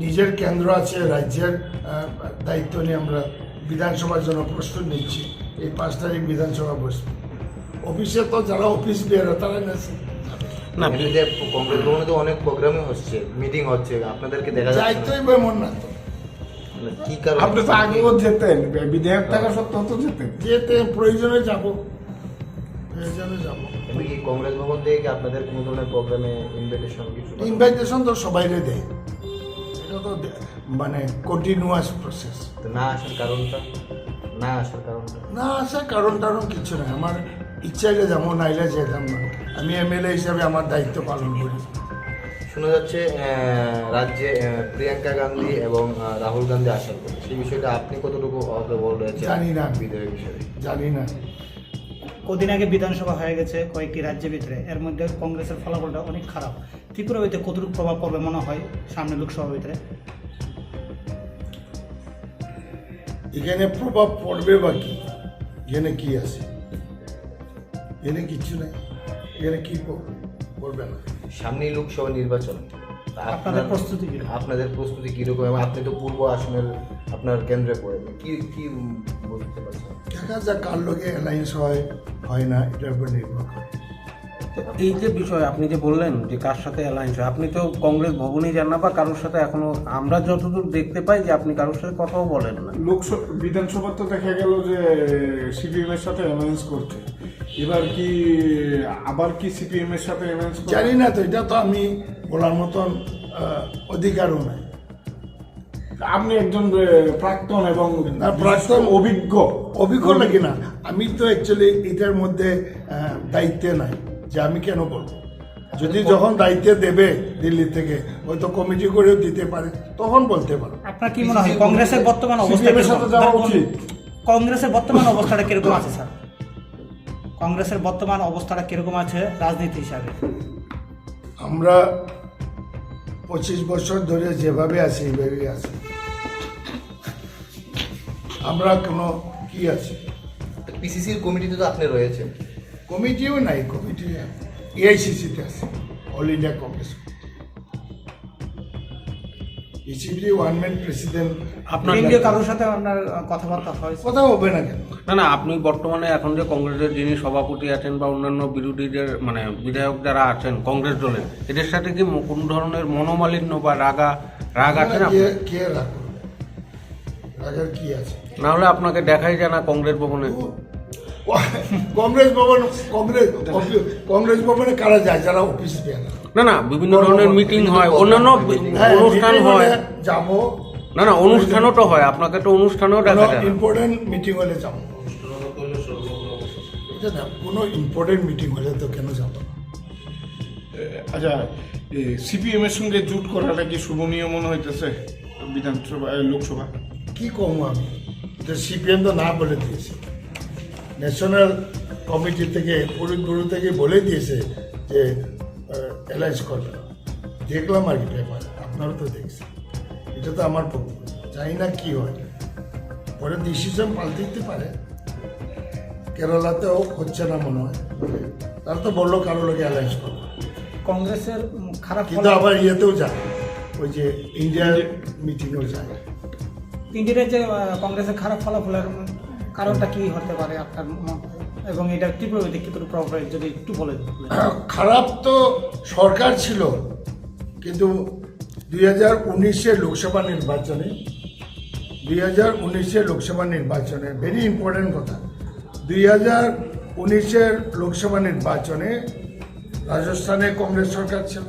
নিজের কেন্দ্র আছে রাজ্যের আহ, দায়িত্ব নিয়ে আমরা বিধানসভার জন্য প্রস্তুত নিচ্ছি। এই পাঁচ তারিখ বিধানসভা বসবে। অফিসে তো যারা অফিস বেরো তারা নেছে না এমনিতে কংগ্রেস ভবনে তো অনেক প্রোগ্রামই হচ্ছে মিটিং হচ্ছে আপনাদেরকে দেখা না। দায়িত্বই বেমন না তো কি কারণে? আপনি তো আগেও যেতেন বিধেয়ক থাকা সত্ত্বেও তো যেতেন। যেতে প্রয়োজনে যাব। প্রয়োজনে যাব। এমনি কংগ্রেস ভবন থেকে আপনাদের কোনো ধরনের প্রোগ্রামে ইনভিটেশন কিছু? ইনভাইটেশন তো সবাইরে দেয়। এটা তো মানে কন্টিনিউয়াস প্রসেস তো না আসার কারণটা? না আসার কারণটা? না আসার কারণ টারণ কিছু না আমার ইচ্ছাইলে যেমন নাইলে যেতাম না আমি এমএলএ হিসাবে আমার দায়িত্ব পালন করি। শোনা যাচ্ছে রাজ্যে প্রিয়াঙ্কা গান্ধী এবং রাহুল গান্ধী আসার সেই বিষয়টা আপনি কতটুকু অবল রয়েছে জানি না। জানি না। কদিন আগে বিধানসভা হয়ে গেছে কয়েকটি রাজ্যের ভিতরে। এর মধ্যে কংগ্রেসের ফলাফলটা অনেক খারাপ। ত্রিপুরা হইতে কতটুকু প্রভাব পড়বে মনে হয় সামনে লোকসভা ভিতরে? এখানে প্রভাব পড়বে বা কি? এখানে কি আছে? এখানে কিছু নাই। এখানে কি পড়বে পড়বে না? সামনেই লোকসভা নির্বাচন। আপনাদের প্রস্তুতি আপনাদের প্রস্তুতি কীরকম? এবং আপনি তো পূর্ব আসনের আপনার কেন্দ্রে পড়বেন কি কি বলতে পারছেন? দেখা যাক কার লোকে অ্যালায়েন্স হয় হয় না এটার উপর নির্ভর করে। এই যে বিষয় আপনি যে বললেন যে কার সাথে অ্যালায়েন্স হয় আপনি তো কংগ্রেস ভবনেই যান না বা কারোর সাথে এখনও আমরা যতদূর দেখতে পাই যে আপনি কারোর সাথে কথাও বলেন না। লোকসভা বিধানসভা তো দেখা গেল যে সিপিএম এর সাথে অ্যালায়েন্স করছে। এবার কি আবার কি সিপিএম এর সাথে অ্যালায়েন্স জানি না তো এটা তো আমি বলার মতন অধিকারও নাই। আপনি একজন প্রাক্তন এবং প্রাক্তন- অভিজ্ঞ। অভিজ্ঞ নাকি না? আমি তো অ্যাকচুয়ালি এটার মধ্যে দায়িত্বে নাই যে আমি কেন বলব যদি যখন দায়িত্বে দেবে দিল্লি থেকে হয়তো কমিটি করেও দিতে পারে। তখন বলতে পারো। আপনার কি মনে হয় কংগ্রেসের বর্তমান অবস্থা? যাওয়া উচিত। কংগ্রেসের বর্তমান অবস্থাটা কীরকম আছে স্যার? কংগ্রেসের বর্তমান অবস্থাটা কীরকম আছে রাজনীতি হিসাবে? আমরা পঁচিশ বছর ধরে যেভাবে আছি এইভাবেই আছি। আমরা কোনো কি আছে? পিসিসির কমিটিতে তো আপনি রয়েছেন। কমিটিও নাই কমিটি এআইসিসিতে আছে all India Congress BCP one man president আপনার কেন্দ্রীয় কারোর সাথে আপনার কথাবার্তা হয়? কথা হবে না কেন? না না আপনি বর্তমানে এখন যে কংগ্রেসের যিনি সভাপতি আছেন বা অন্যান্য বিরোধীদের মানে বিধায়ক যারা আছেন কংগ্রেস দলের এদের সাথে কি কোন ধরনের মনোমালিন্য বা রাগা রাগ আছে না কে কি আছে? না হলে আপনাকে দেখাই যায় না কংগ্রেস ভবনে। কংগ্রেস ভবন কংগ্রেস কংগ্রেস ভবনে কারা যায়? যারা অফিস না। না না বিভিন্ন ধরনের মিটিং হয়। অন্যান্য হ্যাঁ, অনুষ্ঠান হয়। যাব। না না অনুষ্ঠানও তো হয়। আপনাকে তো অনুষ্ঠানেও দেখা যায় ইম্পর্টেন্ট মিটিং হলে যাব। না কোনো ইম্পর্টেন্ট মিটিং হলে তো কেন যাব না? আচ্ছা সিপিএম এর সঙ্গে জুট করাটা কি শুভনীয় মনে হইতেছে? বিধানসভা লোকসভা কি কম আমি? যে সিপিএম তো না বলে দিয়েছে। ন্যাশনাল কমিটি থেকে পরিগুরু থেকে বলে দিয়েছে যে অ্যালায়েন্স করবে দেখলাম আর কি পেপার আপনারা তো দেখছেন। এটা তো আমার পক্ষ জানি না কি হয়। পরে ডিসিশন পাল্টে দিতে পারে। কেরালাতেও হচ্ছে না মনে হয়। তার তো বলল কারও লোকে অ্যালায়েন্স করবে কংগ্রেসের খারাপ কিন্তু আবার ইয়েতেও যায়। ওই যে ইন্ডিয়ার মিটিংয়েও যায়। ইন্ডিয়ার যে কংগ্রেসের খারাপ ফলাফলের কারণটা কি হতে পারে আপনার এবং এটা ত্রিপুরা হইতে কি প্রভাব যদি একটু বলে খারাপ তো সরকার ছিল, কিন্তু দুই হাজার উনিশের লোকসভা নির্বাচনে, দুই হাজার উনিশের লোকসভা নির্বাচনে ভেরি ইম্পর্টেন্ট কথা, দুই হাজার উনিশের লোকসভা নির্বাচনে রাজস্থানে কংগ্রেস সরকার ছিল,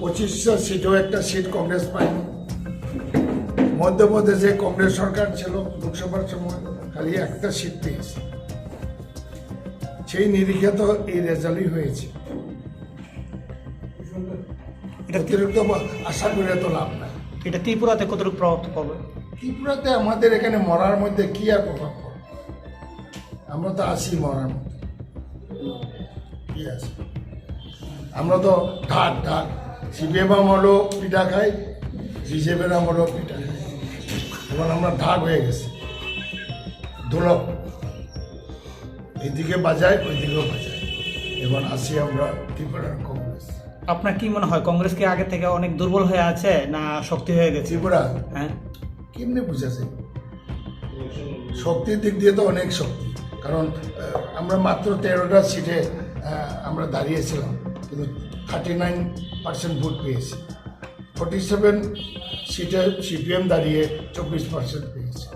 পঁচিশশো সিটও একটা সিট কংগ্রেস পায়নি। মধ্যপ্রদেশে কংগ্রেস সরকার ছিল লোকসভার সময় খালি একটা সিট পেয়েছে। সেই নিরিখে তো এই রেজাল্টই হয়েছে। অতিরিক্ত আশা করে তো লাভ নাই। এটা ত্রিপুরাতে কতটুকু প্রভাব পড়বে? ত্রিপুরাতে আমাদের এখানে মরার মধ্যে কি আর প্রভাব পড়ে আমরা তো আছি মরার মধ্যে। কি আছে? আমরা তো ঢাক ঢাক সিপিএম আমলও পিঠা খাই বিজেপির আমলও পিঠা খাই। এখন আমরা ঢাক হয়ে গেছি। দোলক। এইদিকে বাজাই ওইদিকেও বাজায়। এখন আসি আমরা ত্রিপুরার কংগ্রেস। আপনার কি মনে হয় কংগ্রেস কি আগে থেকে অনেক দুর্বল হয়ে আছে না শক্তি হয়ে গেছে? ত্রিপুরা? হ্যাঁ। কেমনি বুঝেছে? শক্তির দিক দিয়ে তো অনেক শক্তি। কারণ আমরা মাত্র তেরোটা সিটে আমরা দাঁড়িয়েছিলাম কিন্তু থার্টি নাইন পার্সেন্ট ভোট পেয়েছি। ফর্টি সেভেন সিটে সিপিএম দাঁড়িয়ে চব্বিশ পার্সেন্ট পেয়েছে।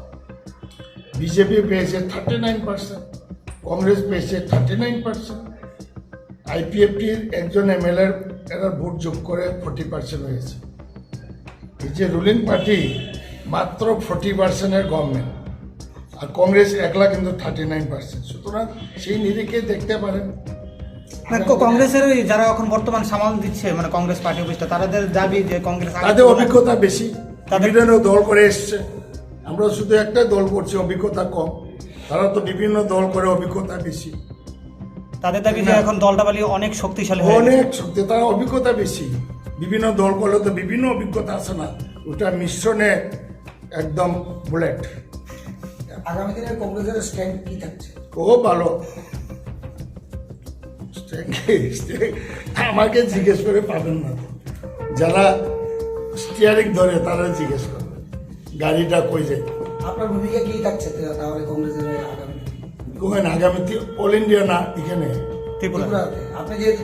বিজেপি পেয়েছে থার্টি নাইন পার্সেন্ট কংগ্রেস পেয়েছে থার্টি নাইন পার্সেন্ট আইপিএফটির একজন এমএলএর এরা ভোট যোগ করে ফোর্টি পার্সেন্ট হয়েছে। এই যে রুলিং পার্টি মাত্র ফোর্টি পার্সেন্টের গভর্নমেন্ট আর কংগ্রেস একলা কিন্তু থার্টি নাইন পার্সেন্ট সুতরাং সেই নিরিখে দেখতে পারেন কংগ্রেসের যারা এখন বর্তমান সামাল দিচ্ছে মানে কংগ্রেস পার্টি অফিসটা তাদের দাবি যে কংগ্রেস তাদের অভিজ্ঞতা বেশি। তাদের- বিভিন্ন দল করে এসছে। আমরা শুধু একটাই দল করছি অভিজ্ঞতা কম। তারা তো বিভিন্ন দল করে অভিজ্ঞতা বেশি। তাদের দাবি যে এখন দলটা বালি অনেক শক্তিশালী অনেক শক্তি তারা অভিজ্ঞতা বেশি। বিভিন্ন দল করলে তো বিভিন্ন অভিজ্ঞতা আছে না। ওটা মিশ্রণে একদম বুলেট। আগামী দিনে কংগ্রেসের স্ট্যান্ড কি থাকছে? ও ভালো। আমাকে জিজ্ঞেস করে পাবেন না যারা স্টিয়ারিং ধরে তারা জিজ্ঞেস করবে। গাড়িটা কই যায়? আপনার ভূমিকা কি থাকছে তাহলে কংগ্রেসের আগামী? কোন আগামীতে অল ইন্ডিয়া না এখানে। আপনি যেহেতু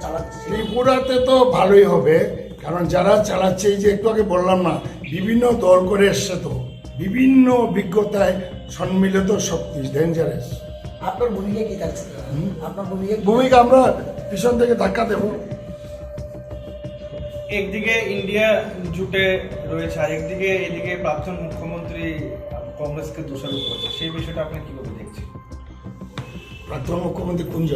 চালাচ্ছেন। ত্রিপুরাতে তো ভালোই হবে কারণ যারা চালাচ্ছে এই যে একটু আগে বললাম না বিভিন্ন দল করে এসছে তো। বিভিন্ন অভিজ্ঞতায় সম্মিলিত শক্তি ডেঞ্জারাস আপনার ভূমিকা কি থাকছে আপনার ভূমিকা ভূমিকা আমরা পিছন থেকে ধাক্কা দেবো। একদিকে ইন্ডিয়া জুটে রয়েছে আর একদিকে এদিকে প্রাক্তন মুখ্যমন্ত্রী কংগ্রেসকে দোষারোপ করছে। সেই বিষয়টা আপনি কীভাবে দেখছেন? প্রাক্তন মুখ্যমন্ত্রী কুঞ্জ